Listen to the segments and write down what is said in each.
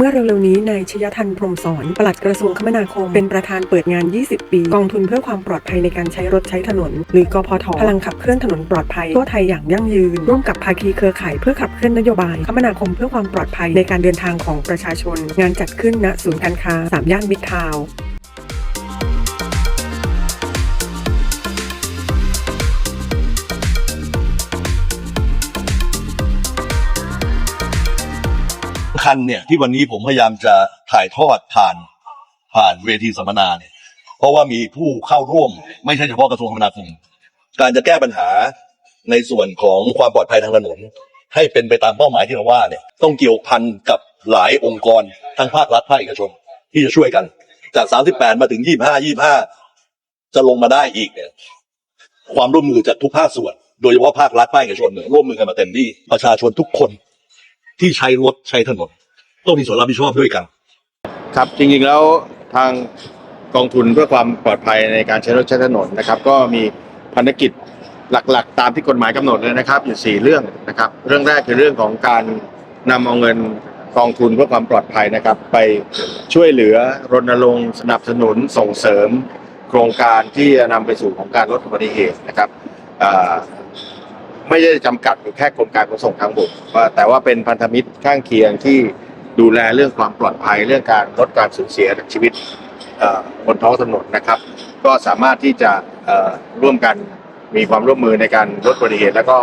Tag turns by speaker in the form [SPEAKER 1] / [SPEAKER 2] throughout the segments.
[SPEAKER 1] เมื่อเร็วๆนี้นายชยทันพรมสอนปลัดกระทรวงคมนาคม เป็นประธานเปิดงาน 20 ปี กองทุนเพื่อความปลอดภัยในการใช้รถใช้ถนน หรือกพทพลังขับเคลื่อนถนนปลอดภัยทั่วไทยอย่างยั่งยืน ร่วมกับภาคีเครือข่ายเพื่อขับเคลื่อนนโยบาย คมนาคมเพื่อความปลอดภัยในการเดินทางของประชาชน งานจัดขึ้นณศูนย์การค้าสามย่านมิตรทาวน์
[SPEAKER 2] คัญเนี่ยที่วันนี้ผมพยายามจะถ่ายทอดผ่านผ่านเวทีสัมมนาเนี่ย เพราะว่ามีผู้เข้าร่วม ไม่ใช่เฉพาะกระทรวงคมนาคมการจะแก้ปัญหาในส่วนของความปลอดภัยทางถนน ให้เป็นไปตามเป้าหมายที่เราว่าเนี่ยต้องเกี่ยวพันกับหลายองค์กรทั้งภาครัฐภาคเอกชน ที่จะช่วยกัน จาก 38 มาถึง 25 25 จะลงมาได้อีกเนี่ยความร่วมมือจากทุกภาคส่วน โดยเฉพาะภาครัฐภาคเอกชนเนี่ยร่วมมือกันมาเต็มที่ประชาชนทุกคนที่ใช้รถใช้ถนน ต้องมีส่วนรับผิดชอบด้วยกัน
[SPEAKER 3] ครับจริงๆแล้วทางกองทุนเพื่อความปลอดภัยในการใช้รถใช้ถนนนะครับ ก็มีภารกิจหลักๆ ตามที่กฎหมายกำหนดเลยนะครับอยู่ 4 เรื่องนะครับ เรื่องแรกคือเรื่องของการนำเอาเงินกองทุนเพื่อความปลอดภัยนะครับ ไปช่วยเหลือรณรงค์สนับสนุนส่งเสริม โครงการที่จะนำไปสู่ของการลดอุบัติเหตุนะครับอ่าไม่ได้จำกัดอยู่แค่กรมการขนส่งทางบกว่าแต่ว่าเป็นพันธมิตรข้างเคียงที่ ดูแลเรื่องความปลอดภัยเรื่องการลดการสูญเสียชีวิตบนท้องถนนนะครับ ก็สามารถที่จะร่วมกันมีความร่วมมือในการลดอุบัติเหตุแล้วก็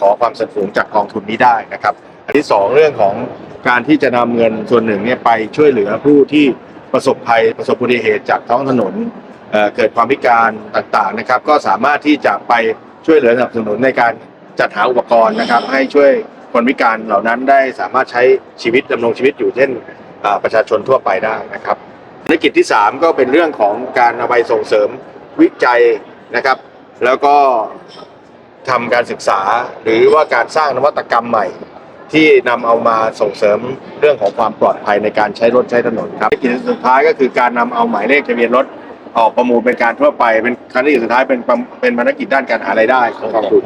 [SPEAKER 3] ขอความสนับสนุนจากกองทุนนี้ได้นะครับอันที่สองเรื่องของการที่จะนำเงินส่วนหนึ่งเนี่ยไปช่วยเหลือผู้ที่ประสบภัยประสบอุบัติเหตุจากท้องถนนเเกิดความพิการต่างๆนะครับ ก็สามารถที่จะไปช่วยเหลือสนับสนุนในการจัดหาอุปกรณ์นะครับ ให้ช่วย คนพิการเหล่านั้นได้สามารถใช้ชีวิตดำรงชีวิตอยู่เช่นประชาชนทั่วไปได้นะครับภารกิจที่ 3 ก็เป็นเรื่องของการเอาไปส่งเสริมวิจัยนะครับ แล้วก็ทำการศึกษาหรือว่าการสร้างนวัตกรรมใหม่ ที่นำเอามาส่งเสริมเรื่องของความปลอดภัยในการใช้รถใช้ถนนครับภารกิจสุดท้ายก็คือการนำเอาหมายเลขทะเบียนรถออกประมูลเป็นการทั่วไป เป็นครั้งที่สุดท้ายเป็นเป็นภารกิจด้านการหารายได้ของกองทุน